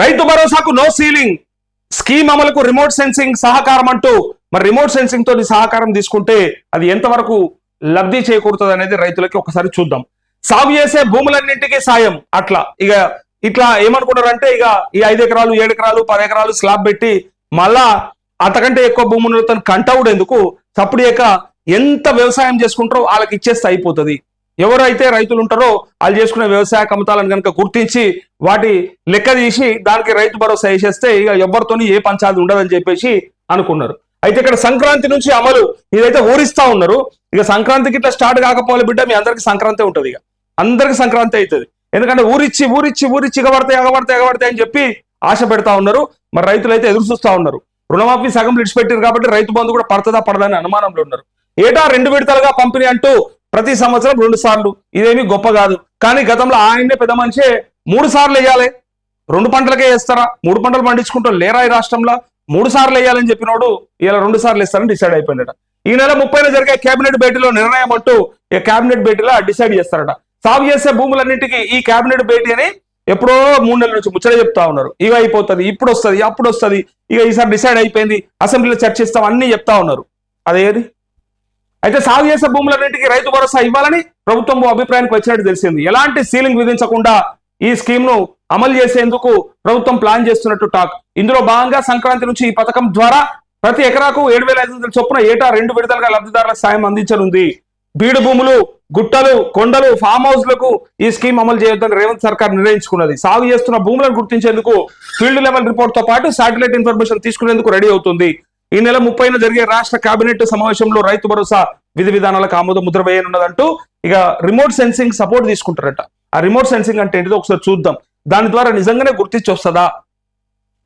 రైతు భరోసాకు no ceiling scheme అమలుకు రిమోట్ సెన్సింగ్ సహకారం అంటూ మరి రిమోట్ సెన్సింగ్ తోటి సహకారం తీసుకుంటే అది ఎంతవరకు లబ్ధి చేకూరుతుంది అనేది రైతులకి ఒకసారి చూద్దాం. సాగు చేసే భూములన్నింటికీ సాయం. అట్లా. ఇక ఇట్లా ఏమనుకుంటారంటే ఇక ఈ ఐదు ఎకరాలు ఏడు ఎకరాలు పది ఎకరాలు స్లాబ్ పెట్టి మళ్ళా అంతకంటే ఎక్కువ భూములు తను కంటవుడు ఎందుకు? తప్పుడు ఎంత వ్యవసాయం చేసుకుంటారో వాళ్ళకి ఇచ్చేస్తే అయిపోతుంది. ఎవరైతే రైతులు ఉంటారో వాళ్ళు చేసుకునే వ్యవసాయ కమతాలను కనుక గుర్తించి వాటి లెక్క తీసి దానికి రైతు భరోసా వేసేస్తే ఇక ఎవరితోని ఏ పంచాయతీ ఉండదని చెప్పేసి అనుకున్నారు. అయితే ఇక్కడ సంక్రాంతి నుంచి అమలు ఇదైతే ఊరిస్తా ఉన్నారు. ఇక సంక్రాంతికి ఇట్లా స్టార్ట్ కాకపోవాలి బిడ్డ మీ అందరికి సంక్రాంతి ఉంటుంది ఇక. అందరికి సంక్రాంతి అవుతుంది. ఎందుకంటే ఊరిచ్చి ఊరిచ్చి ఊరిచ్చి ఎగబడతాయి ఎగబడతాయి ఎగబడతాయి అని చెప్పి ఆశ పెడతా ఉన్నారు. మరి రైతులు అయితే ఎదురు చూస్తా ఉన్నారు. రుణమాఫీ సగం విడిచిపెట్టారు కాబట్టి రైతు బంధు కూడా పడుతుందా పడదని అనుమానంలో ఉన్నారు. ఏటా రెండు విడతలుగా పంపిణీ అంటూ ప్రతి సంవత్సరం రెండు సార్లు. ఇదేమి గొప్ప కాదు. కానీ గతంలో ఆయన్నే పెద్ద మనిషే మూడు సార్లు వేయాలి. రెండు పంటలకే వేస్తారా? మూడు పంటలు పండించుకుంటారు. లేరా ఈ రాష్ట్రంలో? మూడు సార్లు వేయాలని చెప్పినోడు ఇలా రెండు సార్లు వేస్తారని డిసైడ్ అయిపోయినట. ఈ నెల ముప్పైన జరిగే కేబినెట్ భేటీలో నిర్ణయం అంటూ ఈ కేబినెట్ భేటీలో డిసైడ్ చేస్తారట. సాగు చేసే భూములన్నింటికి ఈ కేబినెట్ భేటీ అని ఎప్పుడో మూడు నెలల నుంచి ముచ్చట చెప్తా ఉన్నారు. ఇక అయిపోతుంది ఇప్పుడు వస్తుంది అప్పుడు వస్తుంది. ఇక ఈసారి డిసైడ్ అయిపోయింది. అసెంబ్లీలో చర్చిస్తాం అన్ని చెప్తా ఉన్నారు. అదేది? అయితే సాగు చేసే భూములన్నింటికి రైతు భరోసా ఇవ్వాలని ప్రభుత్వం అభిప్రాయానికి వచ్చినట్టు తెలిసింది. ఎలాంటి సీలింగ్ విధించకుండా ఈ స్కీమ్ను అమలు చేసేందుకు ప్రభుత్వం ప్లాన్ చేస్తున్నట్టు టాక్. ఇందులో భాగంగా సంక్రాంతి నుంచి ఈ పథకం ద్వారా ప్రతి ఎకరాకు ఏడు వేల ఐదు వందల చొప్పున ఏటా రెండు విడతలుగా లబ్ధిదారులకు సాయం అందించనుంది. బీడు భూములు గుట్టలు కొండలు ఫామ్ హౌస్లకు ఈ స్కీమ్ అమలు చేయొద్దని రేవంత్ సర్కార్ నిర్ణయించుకున్నది. సాగు చేస్తున్న భూములను గుర్తించేందుకు ఫీల్డ్ లెవెల్ రిపోర్ట్తో పాటు శాటిలైట్ ఇన్ఫర్మేషన్ తీసుకునేందుకు రెడీ అవుతుంది. ఈ నెల ముప్పైన జరిగే రాష్ట్ర కేబినెట్ సమావేశంలో రైతు భరోసా విధి విధానాలకు ఆమోద ముద్ర వేయనున్నదంటూ ఇక రిమోట్ సెన్సింగ్ సపోర్ట్ తీసుకుంటారట. ఆ రిమోట్ సెన్సింగ్ అంటే ఏంటిదో ఒకసారి చూద్దాం. దాని ద్వారా నిజంగానే గుర్తించి వస్తుందా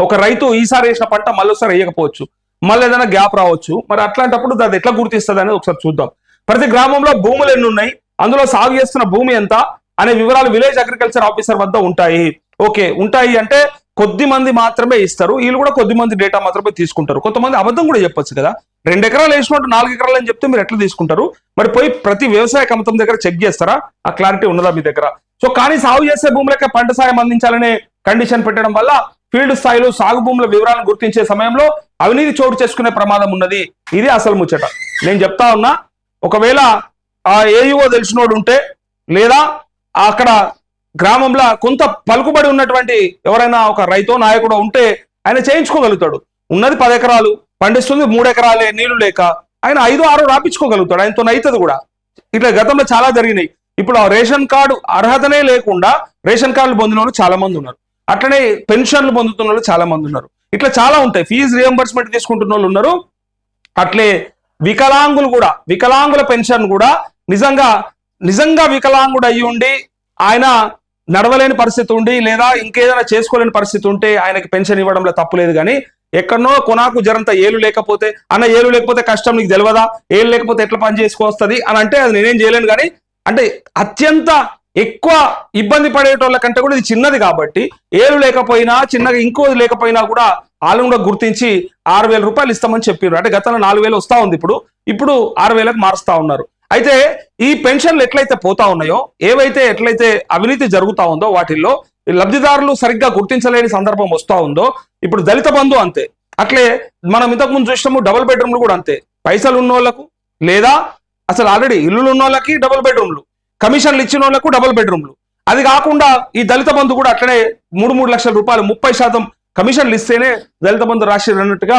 ఒక రైతు ఈసారి వేసిన పంట మళ్ళీసారి వేయకపోవచ్చు. మళ్ళీ ఏదైనా గ్యాప్ రావచ్చు. మరి అట్లాంటప్పుడు అది ఎట్లా గుర్తిస్తుంది అనేది ఒకసారి చూద్దాం. ప్రతి గ్రామంలో భూములు ఎన్ని ఉన్నాయి అందులో సాగు చేస్తున్న భూమి ఎంత? అనే వివరాలు విలేజ్ అగ్రికల్చర్ ఆఫీసర్ వద్ద ఉంటాయి. ఓకే ఉంటాయి అంటే కొద్ది మంది మాత్రమే ఇస్తారు. వీళ్ళు కూడా కొద్ది మంది డేటా మాత్రమే తీసుకుంటారు. కొంతమంది అబద్ధం కూడా చెప్పొచ్చు కదా. రెండు ఎకరాలు వేసినట్టు నాలుగు ఎకరాలు అని చెప్తే మీరు ఎట్లా తీసుకుంటారు? మరి పోయి ప్రతి వ్యవసాయ కమతం దగ్గర చెక్ చేస్తారా? ఆ క్లారిటీ ఉన్నదా మీ దగ్గర? సో కానీ సాగు చేసే భూములకే పంట సాయం అందించాలనే కండిషన్ పెట్టడం వల్ల ఫీల్డ్ స్థాయిలో సాగు భూముల వివరాలను గుర్తించే సమయంలో అవినీతి చోటు చేసుకునే ప్రమాదం ఉన్నది. ఇది అసలు ముచ్చట. నేను చెప్తా ఉన్నా ఒకవేళ ఆ ఏఈఓ తెలిసినోడు ఉంటే లేదా అక్కడ గ్రామంలో కొంత పలుకుబడి ఉన్నటువంటి ఎవరైనా ఒక రైతో నాయకుడు ఉంటే ఆయన చేయించుకోగలుగుతాడు. ఉన్నది పది ఎకరాలు పండిస్తుంది మూడు ఎకరాలే నీళ్ళు లేక ఆయన ఐదు ఆరు రాపించుకోగలుగుతాడు. ఆయనతో అవుతుంది కూడా. ఇట్లా గతంలో చాలా జరిగినాయి. ఇప్పుడు ఆ రేషన్ కార్డు అర్హతనే లేకుండా రేషన్ కార్డులు పొందిన వాళ్ళు చాలా మంది ఉన్నారు. అట్లనే పెన్షన్లు పొందుతున్న వాళ్ళు చాలా మంది ఉన్నారు. ఇట్లా చాలా ఉంటాయి. ఫీజు రియంబర్స్మెంట్ తీసుకుంటున్న వాళ్ళు ఉన్నారు. అట్లే వికలాంగులు కూడా వికలాంగుల పెన్షన్ కూడా నిజంగా నిజంగా వికలాంగుడు అయ్యి ఉండి ఆయన నడవలేని పరిస్థితి ఉండి లేదా ఇంకేదైనా చేసుకోలేని పరిస్థితి ఉంటే ఆయనకి పెన్షన్ ఇవ్వడంలో తప్పులేదు కానీ ఎక్కడనో కొనాకు జరంత ఏలు లేకపోతే అన్న ఏలు లేకపోతే కష్టం నీకు తెలియదా ఏలు లేకపోతే ఎట్లా పని చేసుకోవస్తుంది? అని అంటే అది నేనేం చేయలేను కానీ అంటే అత్యంత ఎక్కువ ఇబ్బంది పడేటోళ్ళ కంటే కూడా ఇది చిన్నది కాబట్టి ఏలు లేకపోయినా చిన్నగా ఇంకోది లేకపోయినా కూడా వాళ్ళని కూడా గుర్తించి ఆరు వేల రూపాయలు ఇస్తామని చెప్పారు అంటే గతంలో నాలుగు వేలు వస్తా ఉంది ఇప్పుడు. ఇప్పుడు ఆరు వేలకు మారుస్తా ఉన్నారు. అయితే ఈ పెన్షన్లు ఎట్లయితే పోతా ఉన్నాయో ఏవైతే ఎట్లయితే అవినీతి జరుగుతా ఉందో వాటిల్లో ఈ లబ్ధిదారులు సరిగ్గా గుర్తించలేని సందర్భం వస్తూ ఉందో ఇప్పుడు దళిత బంధు అంతే. అట్లే మనం ఇంతకుముందు చూసినాము డబుల్ బెడ్రూమ్లు కూడా అంతే. పైసలు ఉన్నోళ్ళకు లేదా అసలు ఆల్రెడీ ఇల్లులు ఉన్న వాళ్ళకి డబుల్ బెడ్రూమ్లు కమిషన్లు ఇచ్చిన వాళ్ళకు డబుల్ బెడ్రూమ్లు అది కాకుండా ఈ దళిత బంధు కూడా అట్లనే మూడు మూడు లక్షల రూపాయలు ముప్పై శాతం కమిషన్లు ఇస్తేనే దళిత బంధు రాశి అన్నట్టుగా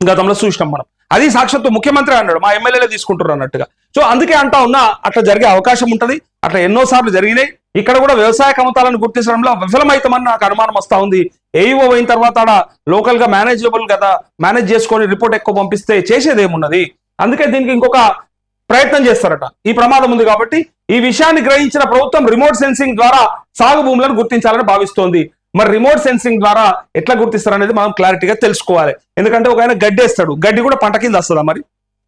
గతంలో చూసినాం మనం. అది సాక్షాత్తు ముఖ్యమంత్రి అన్నాడు మా ఎమ్మెల్యేలే తీసుకుంటారు అన్నట్టుగా. సో అందుకే అంటా ఉన్నా అట్లా జరిగే అవకాశం ఉంటుంది. అట్లా ఎన్నో సార్లు జరిగినాయి. ఇక్కడ కూడా వ్యవసాయ కమతాలను గుర్తించడంలో విఫలమవుతామని నాకు అనుమానం వస్తా ఉంది. ఏఈఓ అయిన తర్వాత ఆడ లోకల్గా మేనేజబుల్ కదా మేనేజ్ చేసుకొని రిపోర్ట్ ఎక్కువ పంపిస్తే చేసేది ఏమున్నది? అందుకే దీనికి ఇంకొక ప్రయత్నం చేస్తారట. ఈ ప్రమాదం ఉంది కాబట్టి ఈ విషయాన్ని గ్రహించిన ప్రభుత్వం రిమోట్ సెన్సింగ్ ద్వారా సాగు భూములను గుర్తించాలని భావిస్తోంది. మరి రిమోట్ సెన్సింగ్ ద్వారా ఎట్లా గుర్తిస్తారు అనేది మనం క్లారిటీగా తెలుసుకోవాలి. ఎందుకంటే ఒక ఆయన గడ్డి వేస్తాడు. గడ్డి కూడా పంట కింద వస్తుందా మరి?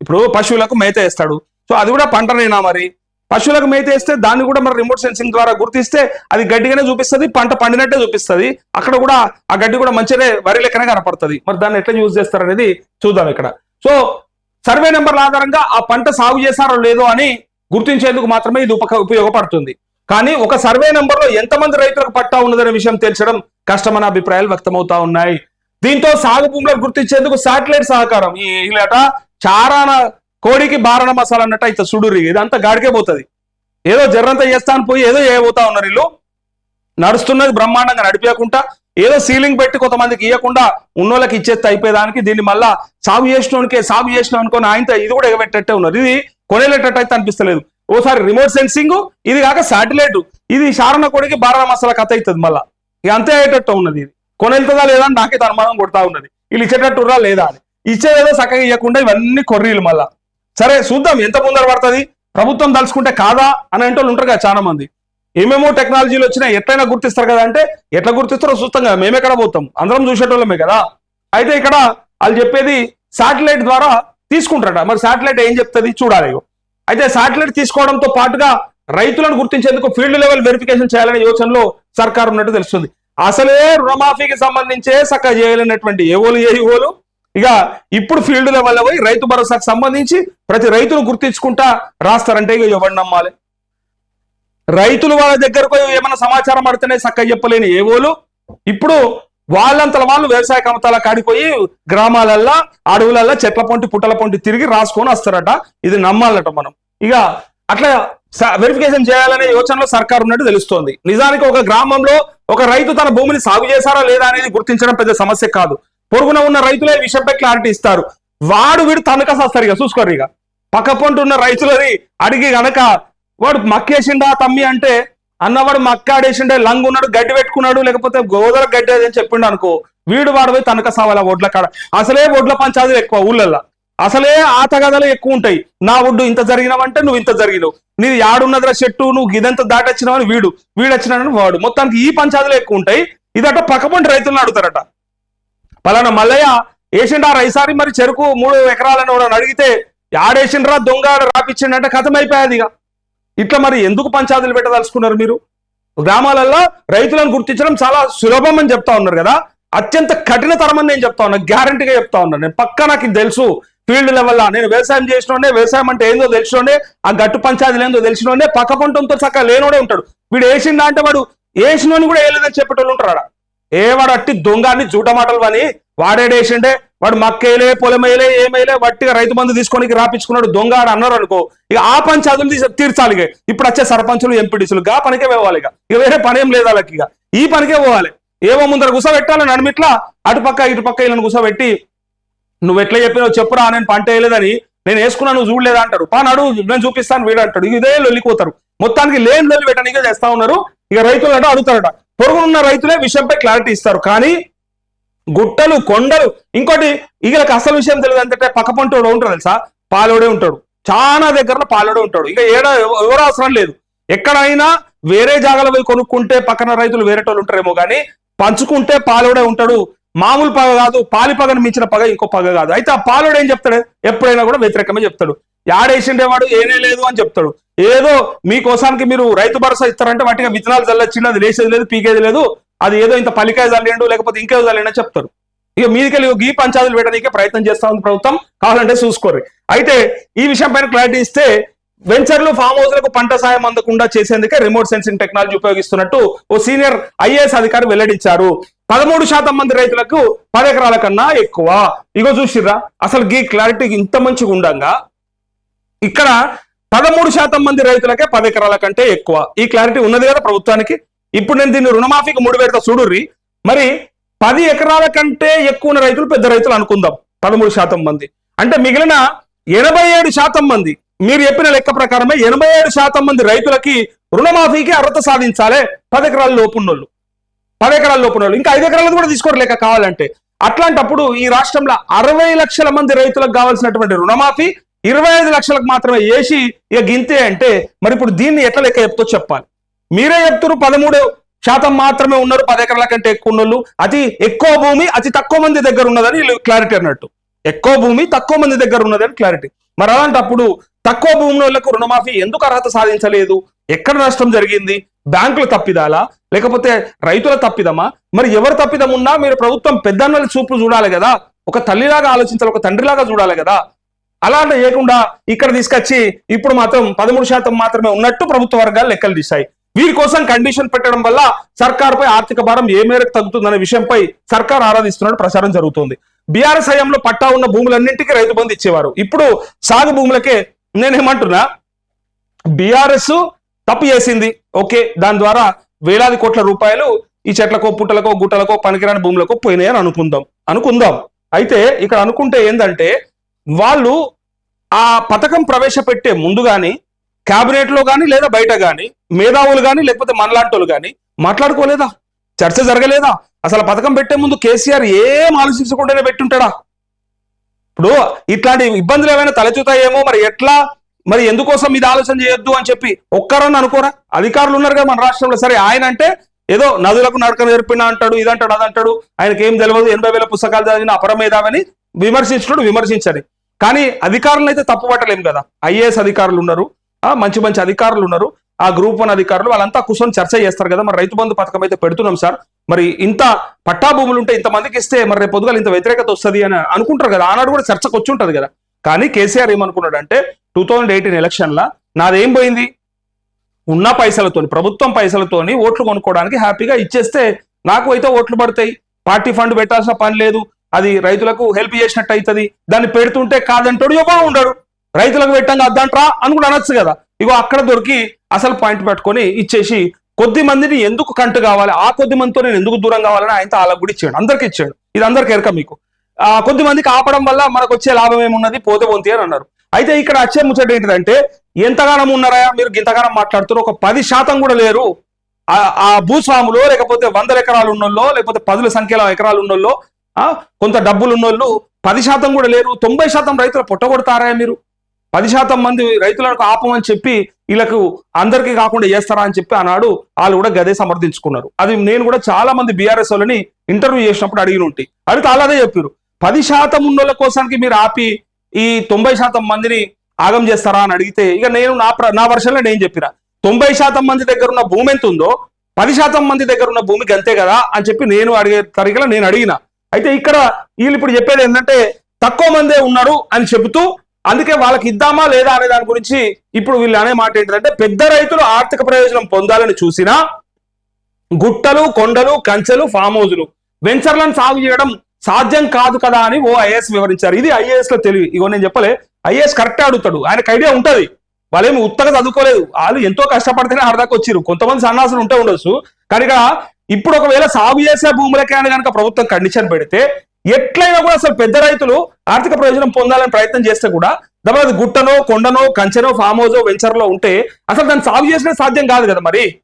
ఇప్పుడు పశువులకు మేత వేస్తాడు. సో అది కూడా పంటనేనా మరి? పశువులకు మేత వేస్తే దాన్ని కూడా మరి రిమోట్ సెన్సింగ్ ద్వారా గుర్తిస్తే అది గడ్డిగానే చూపిస్తుంది పంట పండినట్టే చూపిస్తుంది. అక్కడ కూడా ఆ గడ్డి కూడా మంచిగానే వరి లెక్కనే కనపడుతుంది. మరి దాన్ని ఎట్లా యూజ్ చేస్తారు అనేది చూద్దాం ఇక్కడ. సో సర్వే నెంబర్ల ఆధారంగా ఆ పంట సాగు చేశారో లేదో అని గుర్తించేందుకు మాత్రమే ఇది ఉపయోగపడుతుంది. కానీ ఒక సర్వే నంబర్లో ఎంతమంది రైతులకు పట్టా ఉన్నదనే విషయం తెలిసడం కష్టమన్న అభిప్రాయాలు వ్యక్తమవుతా ఉన్నాయి. దీంతో సాగు భూములను గుర్తించేందుకు శాటిలైట్ సహకారం. ఈ ఇలాట చారాన కోడికి బారణ మసాలా అన్నట్టు అయితే సుడురి. ఇదంతా గాడికే పోతుంది. ఏదో జర్రంతా చేస్తాను పోయి ఏదో చేయబోతా ఉన్నారు వీళ్ళు. నడుస్తున్నది బ్రహ్మాండంగా నడిపించకుండా ఏదో సీలింగ్ పెట్టి కొంతమందికి ఇవ్వకుండా ఉన్నోళ్ళకి ఇచ్చేస్తే అయిపోయేదానికి దీన్ని మళ్ళా సాగు చేసినోనికే సాగు చేసిన అనుకోని ఆయనతో ఇది కూడా ఎగబెట్టేట్టే ఉన్నారు. ఇది కొనేలేటట్టు అయితే అనిపిస్తలేదు. ఓసారి రిమోట్ సెన్సింగ్ ఇది కాక శాటిలైట్ ఇది శారణ కొడికి బారా మసాలా కథ అవుతుంది మళ్ళా. ఇక అంతే అయ్యేటట్టు ఉన్నది ఇది. కొనెళ్తుందా లేదా అని నాకైతే అనుమానం కొడతా ఉన్నది. వీళ్ళు ఇచ్చేటట్టురా లేదా అని. ఇచ్చేదేదో చక్కగా ఇవ్వకుండా ఇవన్నీ కొర్రీలు మళ్ళా. సరే చూద్దాం ఎంత ముందర పడుతుంది. ప్రభుత్వం తలుచుకుంటే కాదా అని అంటే ఉంటారు కదా చాలా మంది ఏమేమో టెక్నాలజీలు వచ్చినా ఎట్లయినా గుర్తిస్తారు కదా అంటే ఎట్లా గుర్తిస్తారో చూస్తాం కదా మేము ఎక్కడ పోతాం. అందరం చూసేటోళ్ళమే కదా. అయితే ఇక్కడ వాళ్ళు చెప్పేది శాటిలైట్ ద్వారా తీసుకుంటారట. మరి శాటిలైట్ ఏం చెప్తుంది? చూడాలి ఇగో. అయితే శాటిలైట్ తీసుకోవడంతో పాటుగా రైతులను గుర్తించేందుకు ఫీల్డ్ లెవెల్ వెరిఫికేషన్ చేయాలనే యోచనలో సర్కార్ ఉన్నట్టు తెలుస్తుంది. అసలే రుణమాఫీకి సంబంధించే సక్క చేయలేనటువంటి ఏవోలు ఏ ఏవోలు ఇక ఇప్పుడు ఫీల్డ్ లెవెల్ పోయి రైతు భరోసాకు సంబంధించి ప్రతి రైతును గుర్తించుకుంటా రాస్తారంటే ఇక ఎవరిని నమ్మాలి? రైతులు వాళ్ళ దగ్గరకు ఏమైనా సమాచారం పడితేనే చక్కగా చెప్పలేని ఏవోలు. ఇప్పుడు వాళ్ళంతల వాళ్ళు వ్యవసాయ కమతాల కాడిపోయి గ్రామాలల్లో అడవులల్లో చెట్ల పొంటి పుట్టల పొంటి తిరిగి రాసుకొని వస్తారట. ఇది నమ్మాలట మనం. ఇక అట్లా వెరిఫికేషన్ చేయాలనే యోచనలో సర్కారు ఉన్నట్టు తెలుస్తోంది. నిజానికి ఒక గ్రామంలో ఒక రైతు తన భూమిని సాగు చేశారా లేదా అనేది గుర్తించడం పెద్ద సమస్య కాదు. పొరుగున ఉన్న రైతులే విషయంపై క్లారిటీ ఇస్తారు. వాడు వీడు తనక వస్తారు ఇక. చూసుకోరు ఇక. పక్క పొంటి ఉన్న రైతులని అడిగి గనక వాడు మక్కేసిండా తమ్మి అంటే అన్నవాడు మక్క ఆడేసిండే లంగ్ ఉన్నాడు గడ్డి పెట్టుకున్నాడు లేకపోతే గోదర గడ్డి అని చెప్పిండు అనుకో వీడు వాడు పోయి తనక సావాల ఒడ్ల కాడ? అసలే ఒడ్ల పంచాదులు ఎక్కువ ఊళ్ళల్లో. అసలే ఆతగదలు ఎక్కువ ఉంటాయి. నా ఒడ్డు ఇంత జరిగినావంటే నువ్వు ఇంత జరిగినావు. నీది యాడున్నదిరా చెట్టు నువ్వు ఇదంతా దాటొచ్చినావని వీడు వీడు వచ్చినాడని వాడు. మొత్తానికి ఈ పంచాదులు ఎక్కువ ఉంటాయి. ఇదట పక్కపంటి రైతులను అడుగుతారట. పలానా మల్లయ్య వేసిండా రైసారి మరి చెరుకు మూడు ఎకరాలని అడిగితే ఆడేసిండ్రా దొంగ ఆడ రాపిచ్చిండంటే కథమైపోయాది ఇక ఇట్లా మరి ఎందుకు పంచాయతీలు పెట్టదలుచుకున్నారు మీరు? గ్రామాలలో రైతులను గుర్తించడం చాలా సులభం అని చెప్తా ఉన్నారు కదా. అత్యంత కఠినతరం అని నేను చెప్తా ఉన్నా గ్యారంటీగా చెప్తా ఉన్నాను నేను పక్క నాకు తెలుసు. ఫీల్డ్ లెవెల్లో నేను వ్యవసాయం చేసినోడే వ్యవసాయం అంటే ఏందో తెలిసినోడే ఆ గట్టు పంచాయతీలు ఏందో తెలిసినోడే పక్క పంటంతో చక్కగా లేనోడే ఉంటాడు. వీడు వేసిండా అంటే వాడు వేసినోని కూడా వేయలేదని చెప్పేటోళ్ళు ఉంటారు ఆడ. ఏ వాడు అట్టి దొంగని అని మాటలు అని వాడేడేసిండే వాడు మక్కేలే పొలమేలే ఏమైలే వట్టిగా రైతు బంధు తీసుకొని రాపించుకున్నాడు దొంగ అని అన్నారు అనుకో ఇక ఆ పంచాయతీలు తీసి తీర్చాలి ఇప్పుడు వచ్చే సర్పంచులు ఎంపీడీసులు గా పనికే పోవాలి ఇక. ఇక వేరే పని ఏం లేదు వాళ్ళకి ఇక. ఈ పనికే పోవాలి. ఏమో ముందర గుసబెట్టాలి నడిమిట్లా అటుపక్క ఇటుపక్క వీళ్ళని గుసబెట్టి నువ్వు ఎట్లా చెప్పినావు చెప్పురా నేను పంట వేయలేదని నేను వేసుకున్నా నువ్వు చూడలేదా అంటారు. పా నడు నేను చూపిస్తాను వీడు అంటాడు. ఇదే లొల్లిపోతారు. మొత్తానికి లేని లొల్లి పెట్టడానికి చేస్తా ఉన్నారు. ఇక రైతులు అంటే అడుగుతారట. పొరుగున్న రైతులే విషయంపై క్లారిటీ ఇస్తారు. కానీ గుట్టలు కొండలు ఇంకోటి వీళ్ళకి అసలు విషయం తెలియదు. అంటే పక్క పంటోడు ఉంటాడు తెలుసా? పాలోడే ఉంటాడు. చాలా దగ్గరలో పాలోడే ఉంటాడు. ఇక ఏడ ఎవరు అవసరం లేదు. ఎక్కడైనా వేరే జాగాలో పోయి కొనుక్కుంటే పక్కన రైతులు వేరేటోళ్ళు ఉంటారేమో కానీ పంచుకుంటే పాలోడే ఉంటాడు. మామూలు పగ కాదు పాలి పగను మించిన పగ ఇంకో పగ కాదు. అయితే ఆ పాలోడు ఏం చెప్తాడు? ఎప్పుడైనా కూడా వ్యతిరేకమే చెప్తాడు. యాడేసిండేవాడు ఏనే లేదు అని చెప్తాడు. ఏదో మీకోసానికి మీరు రైతు భరోసా ఇస్తారంటే వాటిగా విత్తనాలు చల్లొచ్చింది అది లేచేది లేదు పీకేది లేదు. అది ఏదో ఇంత పలికాయ చల్లిండు లేకపోతే ఇంకేదో చల్లేండు చెప్తారు. ఇక మీదికెళ్ళి గీ పంచాదులు పెట్టడానికి ప్రయత్నం చేస్తా ఉంది ప్రభుత్వం కావాలంటే చూసుకోరు. అయితే ఈ విషయం పైన క్లారిటీ ఇస్తే వెంచర్లు ఫామ్ హౌస్లకు పంట సాయం అందకుండా చేసేందుకే రిమోట్ సెన్సింగ్ టెక్నాలజీ ఉపయోగిస్తున్నట్టు ఓ సీనియర్ ఐఏఎస్ అధికారి వెల్లడించారు. పదమూడు శాతం మంది రైతులకు పది ఎకరాల కన్నా ఎక్కువ. ఇగో చూసిర్రా అసలు గీ క్లారిటీ ఇంత మంచిగా ఉండగా? ఇక్కడ పదమూడు శాతం మంది రైతులకే పది ఎకరాల కంటే ఎక్కువ. ఈ క్లారిటీ ఉన్నది కదా ప్రభుత్వానికి? ఇప్పుడు నేను దీన్ని రుణమాఫీకి మూడు పెడతా చూడుర్రి. మరి పది ఎకరాల కంటే ఎక్కువ ఉన్న రైతులు పెద్ద రైతులు అనుకుందాం. పదమూడు శాతం మంది. అంటే మిగిలిన ఎనభై ఏడు శాతం మంది. మీరు చెప్పిన లెక్క ప్రకారమే ఎనభై ఏడు శాతం మంది రైతులకి రుణమాఫీకి అర్హత సాధించాలే పది ఎకరాల లోపున్నోళ్ళు. పది ఎకరాల లోపున్నోళ్ళు. ఇంకా ఐదు ఎకరాలు కూడా తీసుకోరు లెక్క కావాలంటే. అట్లాంటప్పుడు ఈ రాష్ట్రంలో అరవై లక్షల మంది రైతులకు కావాల్సినటువంటి రుణమాఫీ ఇరవై ఐదు లక్షలకు మాత్రమే వేసి ఇక గింతే అంటే మరి ఇప్పుడు దీన్ని ఎట్లా లెక్క చెప్తో చెప్పాలి? మీరే చెప్తున్నారు పదమూడు శాతం మాత్రమే ఉన్నారు పది ఎకరాల కంటే ఎక్కువ ఉన్నోళ్ళు. అతి ఎక్కువ భూమి అతి తక్కువ మంది దగ్గర ఉన్నదని వీళ్ళు క్లారిటీ అన్నట్టు. ఎక్కువ భూమి తక్కువ మంది దగ్గర ఉన్నదని క్లారిటీ మరి అలాంటప్పుడు తక్కువ భూమి వాళ్ళకు రుణమాఫీ ఎందుకు అర్హత సాధించలేదు? ఎక్కడ నష్టం జరిగింది? బ్యాంకుల తప్పిదాలా? లేకపోతే రైతుల తప్పిదమా? మరి ఎవరు తప్పిదం ఉన్నా మీరు ప్రభుత్వం పెద్దన్నల చూపులు చూడాలి కదా. ఒక తల్లిలాగా ఆలోచించాలి ఒక తండ్రిలాగా చూడాలి కదా. అలాంటి చేయకుండా ఇక్కడ తీసుకొచ్చి ఇప్పుడు మాత్రం పదమూడు శాతం మాత్రమే ఉన్నట్టు ప్రభుత్వ వర్గాలు లెక్కలు తీశాయి. వీరి కోసం కండిషన్ పెట్టడం వల్ల సర్కార్పై ఆర్థిక భారం ఏ మేరకు తగ్గుతుందనే విషయంపై సర్కార్ ఆరాధిస్తున్నట్టు ప్రచారం జరుగుతుంది. బీఆర్ఎస్ హయాంలో పట్టా ఉన్న భూములన్నింటికీ రైతు బంధు ఇచ్చేవారు. ఇప్పుడు సాగు భూములకే నేనేమంటున్నా బీఆర్ఎస్ తప్పు చేసింది. ఓకే దాని ద్వారా వేలాది కోట్ల రూపాయలు ఈ చెట్లకో పుట్టలకో గుట్టలకో పనికిరాని భూములకో పోయినాయని అనుకుందాం. అనుకుందాం. అయితే ఇక్కడ అనుకుంటే ఏంటంటే వాళ్ళు ఆ పథకం ప్రవేశపెట్టే ముందుగానే క్యాబినెట్లో కానీ లేదా బయట కానీ మేధావులు కానీ లేకపోతే మనలాంటోళ్ళు కానీ మాట్లాడుకోలేదా? చర్చ జరగలేదా? అసలు పథకం పెట్టే ముందు కేసీఆర్ ఏం ఆలోచించకుండానే పెట్టుంటాడా? ఇప్పుడు ఇట్లాంటి ఇబ్బందులు ఏమైనా తలెత్తుతాయేమో మరి ఎట్లా? మరి ఎందుకోసం ఇది ఆలోచన చేయొద్దు అని చెప్పి ఒక్కరని అనుకోరా? అధికారులు ఉన్నారు కదా మన రాష్ట్రంలో. సరే ఆయన అంటే ఏదో నదులకు నడక నేర్పినా అంటాడు ఇదంటాడు అదంటాడు ఆయనకి ఏం తెలియదు ఎనభై వేల పుస్తకాలు చదివిన అపరమేధావని విమర్శించడు. విమర్శించని కానీ అధికారులను అయితే తప్పు కదా? ఐఏఎస్ అధికారులు ఉన్నారు. మంచి మంచి అధికారులు ఉన్నారు. ఆ గ్రూప్ వన్ అధికారులు వాళ్ళంతా కూర్చొని చర్చ చేస్తారు కదా. మరి రైతు బంధు పథకం అయితే పెడుతున్నాం సార్. మరి ఇంత పట్టా భూములు ఉంటే ఇంతమందికి ఇస్తే మరి రేపు పొద్దుగాల ఇంత వ్యతిరేకత వస్తుంది అని అనుకుంటారు కదా. ఆనాడు కూడా చర్చకు వచ్చి ఉంటుంది కదా. కానీ కేసీఆర్ ఏమనుకున్నాడు అంటే టూ థౌజండ్ ఎయిటీన్ ఎలక్షన్లో నాదేం పోయింది? ఉన్న పైసలతోని ప్రభుత్వం పైసలతోని ఓట్లు కొనుక్కోవడానికి హ్యాపీగా ఇచ్చేస్తే నాకు అయితే ఓట్లు పడతాయి. పార్టీ ఫండ్ పెట్టాల్సిన పని లేదు. అది రైతులకు హెల్ప్ చేసినట్టు అవుతుంది. దాన్ని పెడుతుంటే కాదంటాడు ఎవరు ఉండడు రైతులకు పెట్టంగా అద్దంట్రా అని కూడా అనొచ్చు కదా. ఇగో అక్కడ దొరికి అసలు పాయింట్ పెట్టుకొని ఇచ్చేసి కొద్ది మందిని ఎందుకు కంటు కావాలి? ఆ కొద్ది మందితో నేను ఎందుకు దూరం కావాలని ఆయనతో వాళ్ళకు కూడా ఇచ్చాడు. అందరికి ఇచ్చాడు. ఇది అందరికి ఎరక మీకు. ఆ కొద్ది మందికి ఆపడం వల్ల మనకు వచ్చే లాభం ఏమున్నది? పోతే పొంతి అని అన్నారు. అయితే ఇక్కడ వచ్చే ముచ్చట ఏంటిదంటే ఎంతగానం ఉన్నారా? మీరు ఇంతగానం మాట్లాడుతున్నారు ఒక పది శాతం కూడా లేరు. ఆ- భూస్వాములు లేకపోతే వందల ఎకరాలు ఉన్నోళ్ళో లేకపోతే పదుల సంఖ్యలో ఎకరాలు ఉన్నోళ్ళో ఆ కొంత డబ్బులు ఉన్నోళ్ళు పది శాతం కూడా లేరు. తొంభై శాతం రైతులు పొట్టగొడతారా మీరు? పది శాతం మంది రైతులకు ఆపమని చెప్పి వీళ్ళకు అందరికీ కాకుండా చేస్తారా అని చెప్పి ఆనాడు వాళ్ళు కూడా గదే సమర్థించుకున్నారు. అది నేను కూడా చాలా మంది బీఆర్ఎస్ వాళ్ళని ఇంటర్వ్యూ చేసినప్పుడు అడిగిన ఉంటే. అడిగితే వాళ్ళు చెప్పారు పది శాతం ఉన్నోళ్ళ కోసానికి మీరు ఆపి ఈ తొంభై శాతం మందిని ఆగం చేస్తారా అని అడిగితే ఇక నేను నా ప్ర- నా వర్షంలో నేను చెప్పిన. తొంభై శాతం మంది దగ్గర ఉన్న భూమి ఎంత ఉందో పది శాతం మంది దగ్గర ఉన్న భూమికి అంతే కదా అని చెప్పి నేను అడిగే తరిగల నేను అడిగిన. అయితే ఇక్కడ వీళ్ళు ఇప్పుడు చెప్పేది ఏంటంటే తక్కువ మందే ఉన్నారు అని చెబుతూ అందుకే వాళ్ళకి ఇద్దామా లేదా అనే దాని గురించి ఇప్పుడు వీళ్ళు అనే మాట ఏంటంటే పెద్ద రైతులు ఆర్థిక ప్రయోజనం పొందాలని చూసినా గుట్టలు కొండలు కంచెలు ఫామ్ హౌజులు వెంచర్లను సాగు చేయడం సాధ్యం కాదు కదా అని ఓ ఐఏఎస్ వివరించారు. ఇది ఐఏఎస్లో తెలివి. ఇగో నేను చెప్పలే ఐఏఎస్ కరెక్ట్ అడుగుతాడు. ఆయనకు ఐడియా ఉంటది. వాళ్ళేమి ఉత్తగా చదువుకోలేదు. వాళ్ళు ఎంతో కష్టపడితేనే అర్ధాకు వచ్చిరు కొంతమంది సన్నాసులు ఉంటే ఉండొచ్చు. కనుక ఇప్పుడు ఒకవేళ సాగు చేసే భూములకే అని కనుక ప్రభుత్వం కండిషన్ పెడితే ఎట్లయినా కూడా అసలు పెద్ద రైతులు ఆర్థిక ప్రయోజనం పొందాలని ప్రయత్నం చేస్తే కూడా దాని అది గుట్టనో కొండనో కంచెనో ఫామ్ హౌస్ వెంచర్లో ఉంటే అసలు దాన్ని సాగు చేసిన సాధ్యం కాదు కదా మరి?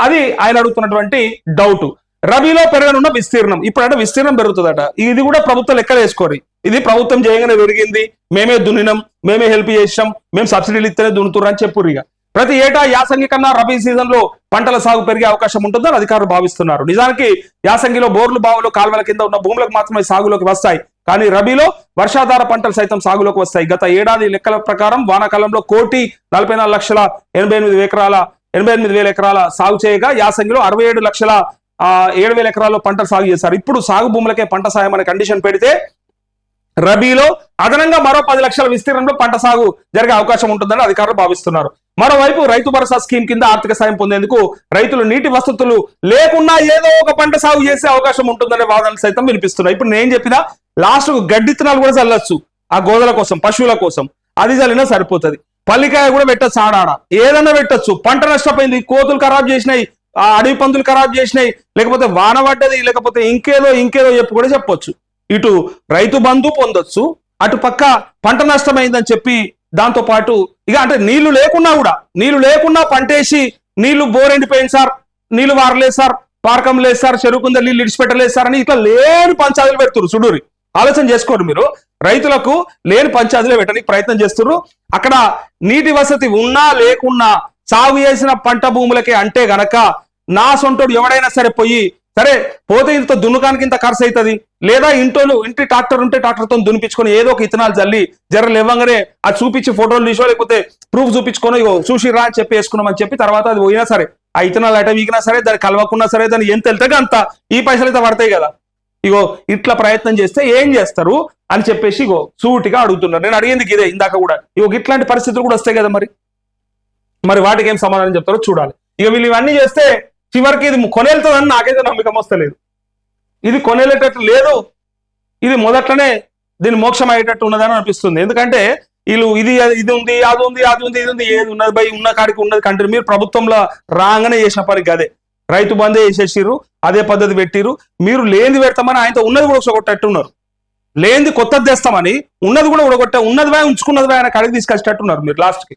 అది ఆయన అడుగుతున్నటువంటి డౌట్ రబీలో పెరగనున్న విస్తీర్ణం. ఇప్పుడంటే విస్తీర్ణం పెరుగుతుందట. ఇది కూడా ప్రభుత్వం లెక్కలు వేసుకోరు. ఇది ప్రభుత్వం చేయగానే పెరిగింది. మేమే దున్నినాం. మేమే హెల్ప్ చేసాం మేము సబ్సిడీలు ఇస్తేనే దున్నుతుర్రు అని చెప్పుర్రు ఇక. ప్రతి ఏటా యాసంగి కన్నా రబీ సీజన్లో పంటల సాగు పెరిగే అవకాశం ఉంటుందని అధికారులు భావిస్తున్నారు. నిజానికి యాసంగిలో బోర్లు బావులు కాల్వల కింద ఉన్న భూములకు మాత్రమే సాగులోకి వస్తాయి. కానీ రబీలో వర్షాధార పంటలు సైతం సాగులోకి వస్తాయి. గత ఏడాది లెక్కల ప్రకారం వానాకాలంలో కోటి నలభై నాలుగు లక్షల ఎనభై ఎనిమిది ఎకరాల ఎనభై ఎనిమిది వేల ఎకరాల సాగు చేయగా యాసంగిలో అరవై ఏడు లక్షల ఏడు వేల ఎకరాల్లో పంట సాగు చేశారు. ఇప్పుడు సాగు భూములకే పంట సాయం అనే కండిషన్ పెడితే రబీలో అదనంగా మరో పది లక్షల విస్తీర్ణంలో పంట సాగు జరిగే అవకాశం ఉంటుందని అధికారులు భావిస్తున్నారు. మరోవైపు రైతు భరోసా స్కీమ్ కింద ఆర్థిక సాయం పొందేందుకు రైతులు నీటి వసతులు లేకున్నా ఏదో ఒక పంట సాగు చేసే అవకాశం ఉంటుందనే వాదనలు సైతం వినిపిస్తున్నాయి. ఇప్పుడు నేను చెప్పిన లాస్ట్ గడ్డిత్తనాలు కూడా చల్లొచ్చు. ఆ గోదల కోసం పశువుల కోసం. అది చల్లినా సరిపోతుంది. పల్లికాయ కూడా పెట్టచ్చు ఆడాడ. ఏదన్నా పెట్టొచ్చు. పంట నష్టపోయింది. కోతులు ఖరాబ్ చేసినాయి. ఆ అడవి పందులు ఖరాబ్ చేసినాయి. లేకపోతే వాన పడ్డది. లేకపోతే ఇంకేదో ఇంకేదో చెప్పు కూడా చెప్పొచ్చు. ఇటు రైతు బంధు పొందొచ్చు అటు పక్క పంట నష్టమైందని చెప్పి దాంతో పాటు ఇక అంటే నీళ్ళు లేకున్నా కూడా నీళ్ళు లేకున్నా పంటేసి నీళ్ళు బోర్ ఎండిపోయింది సార్ నీళ్ళు వారలేదు సార్ పార్కం లేదు సార్ చెరుకుంద నీళ్ళు ఇడిచిపెట్టలేదు సార్ అని ఇట్లా లేని పంచాయతీలు పెడుతున్నారు చుడూరి ఆలోచన చేసుకోండి మీరు. రైతులకు లేని పంచాయతీలు పెట్టడానికి ప్రయత్నం చేస్తున్నారు అక్కడ నీటి వసతి ఉన్నా లేకున్నా సాగు చేసిన పంట భూములకే అంటే గనక నా సొంటోడు ఎవడైనా సరే పోయి సరే పోతే ఇంత దున్నుకానికి ఇంత ఖర్చు అవుతుంది లేదా ఇంట్లో ఇంటి ట్రాక్టర్ ఉంటే ట్రాక్టర్తో దునిపించుకొని ఏదో ఒక ఇత్తనాలు చల్లి జర్రలు ఇవ్వగానే అది చూపించి ఫోటోలు తీసో లేకపోతే ప్రూఫ్ చూపించుకొని ఇగో చూసి అని చెప్పి వేసుకున్నామని చెప్పి తర్వాత అది పోయినా సరే ఆ ఇత్తనాలు అట వీగినా సరే దాన్ని కలవకున్నా సరే దాన్ని ఎంత వెళ్తే అంత ఈ పైసలు అయితే పడతాయి కదా. ఇగో ఇట్లా ప్రయత్నం చేస్తే ఏం చేస్తారు అని చెప్పేసి ఇగో సూటిగా అడుగుతున్నారు. నేను అడిగింది ఇదే ఇందాక కూడా. ఇగో ఇట్లాంటి పరిస్థితులు కూడా వస్తాయి కదా మరి. మరి వాటికి ఏం సమాధానం చెప్తారో చూడాలి. ఇక వీళ్ళు ఇవన్నీ చేస్తే చివరికి ఇది కొనేళ్తుందని నాకైతే నమ్మకం వస్తలేదు. ఇది కొనేలేటట్టు లేదు. ఇది మొదట్లోనే దీని మోక్షం అయ్యేటట్టు ఉన్నదని అనిపిస్తుంది. ఎందుకంటే వీళ్ళు ఇది ఇది ఉంది అది ఉంది అది ఉంది ఇది ఉంది ఏది ఉన్నది బై ఉన్న కాడికి ఉన్నది కంటే మీరు ప్రభుత్వంలో రాగానే చేసిన పనికి అదే రైతు బందే చేసేసిర్రు అదే పద్ధతి పెట్టిరు మీరు లేనిది పెడతామని ఆయనతో ఉన్నది కూడా ఒకటట్టు ఉన్నారు లేనిది కొత్తది తెస్తామని ఉన్నది కూడా ఉడగొట్టే ఉన్నది బాయ్ ఉంచుకున్నది బాయ్ ఆయన కడిగి తీసుకొచ్చేటట్టున్నారు మీరు లాస్ట్కి.